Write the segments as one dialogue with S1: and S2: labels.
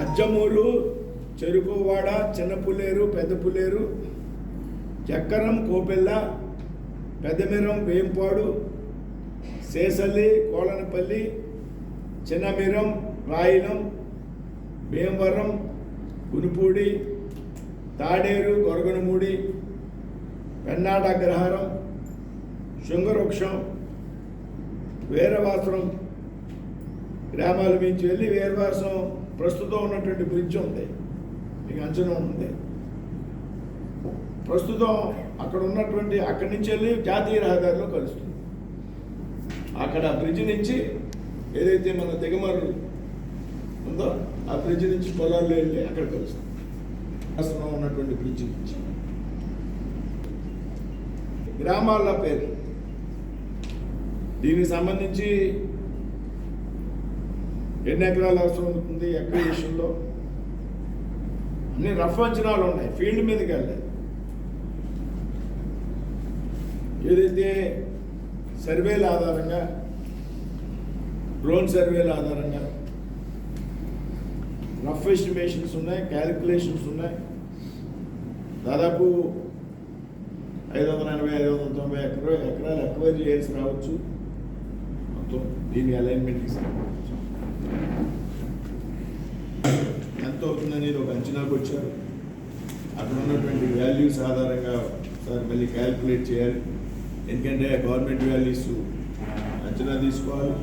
S1: అజ్జమూరు చెరుకువాడ చిన్న పుల్లేరు పెద్ద పుల్లేరు చక్కరం కోపెల్ల పెద్దమిరం వేంపాడు శేసల్లి కోలనపల్లి చిన్నమిరం రాయిలం భీమవరం గునుపూడి తాడేరు గొరగనమూడి పెన్నాడ అగ్రహారం శృంగవృక్షం వీరవాసరం గ్రామాల నుంచి వెళ్ళి వీరవాసం ప్రస్తుతం ఉన్నటువంటి బ్రిడ్జ్ ఉంది. మీకు అంచనా ఉంది. ప్రస్తుతం అక్కడ ఉన్నటువంటి అక్కడి నుంచి వెళ్ళి జాతీయ రహదారిలో కలుస్తుంది. అక్కడ బ్రిడ్జ్ నుంచి ఏదైతే మన దిగమరు ఉందో ఆ బ్రిడ్జ్ నుంచి పొలాల్లో వెళ్ళి అక్కడ కలుస్తుంది. అసలు ఉన్నటువంటి బ్రిడ్జ్ నుంచి. గ్రామాల పేరు. దీనికి సంబంధించి ఎన్ని ఎకరాలు అవసరం అవుతుంది ఎక్కడ విషయంలో అన్ని రఫ్ అంచనాలు ఉన్నాయి ఫీల్డ్ మీదకి వెళ్ళాయి ఏదైతే సర్వేల ఆధారంగా డ్రోన్ సర్వేల ఆధారంగా రఫ్ ఎస్టిమేషన్స్ ఉన్నాయి క్యాలిక్యులేషన్స్ ఉన్నాయి. దాదాపు ఐదు వందల ఎనభై ఐదు వందల తొంభై ఎకరా ఎకరాలు ఎక్వైరీ చేయాల్సి రావచ్చు. మొత్తం దీని అలైన్మెంట్కి సంబంధించి ఎంత అవుతుందనేది ఒక అంచనాకు వచ్చారు అక్కడ ఉన్నటువంటి వాల్యూస్ ఆధారంగా సార్ మళ్ళీ క్యాలిక్యులేట్ చేయాలి. ఎందుకంటే గవర్నమెంట్ వాల్యూస్ అంచనా తీసుకోవాలి.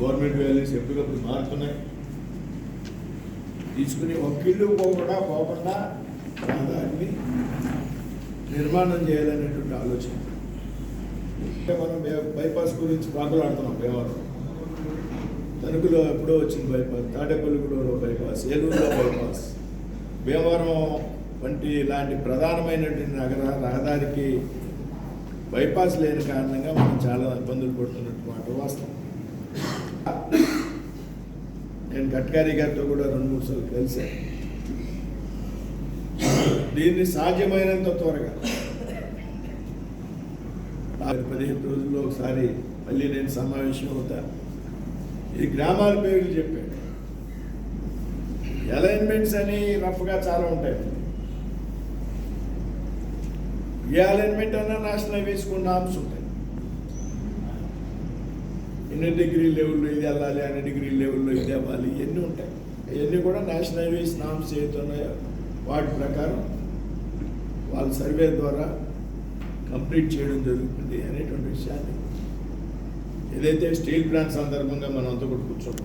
S1: గవర్నమెంట్ వాల్యూస్ ఎప్పటికప్పుడు మారుతున్నాయి. తీసుకుని ఒక ఇల్లు పోకుండా పోకుండా దాన్ని నిర్మాణం చేయాలనేటువంటి ఆలోచన. అంటే మనం బైపాస్ గురించి పాకులాడుతున్నాం భీమవరం తణుకులో ఎప్పుడో వచ్చింది బైపాస్ తాడేపల్లిగూడలో బైపాస్ ఏలూరులో బైపాస్. భీమవరం వంటి ఇలాంటి ప్రధానమైనటువంటి నగర రహదారికి బైపాస్ లేని కారణంగా మనం చాలా ఇబ్బందులు పడుతున్నట్టు మాట వాస్తవం. నేను గడ్కరీ గారితో కూడా రెండు మూడు సార్లు కలిశాను. దీన్ని సాధ్యమైనంత త్వరగా. పదిహేను రోజుల్లో ఒకసారి మళ్ళీ నేను సమావేశం అవుతాను ఈ గ్రామాల పేర్లు చెప్పాను. అలైన్మెంట్స్ అని రఫ్గా చాలా ఉంటాయి. ఏ అలైన్మెంట్ అన్నా నేషనల్ హైవేస్ కొన్ని నామ్స్ ఉంటాయి. ఎన్ని డిగ్రీ లెవెల్లో ఇది వెళ్ళాలి అన్ని డిగ్రీ లెవెల్లో ఇది అవ్వాలి ఇవన్నీ ఉంటాయి. ఇవన్నీ కూడా నేషనల్ హైవేస్ నామ్స్ ఏతున్నాయో వాటి ప్రకారం వాళ్ళ సర్వే ద్వారా కంప్లీట్ చేయడం జరుగుతుంది అనేటువంటి విషయాన్ని ఏదైతే స్టీల్ ప్లాంట్ సందర్భంగా మనం అంతా కూడా కూర్చోండి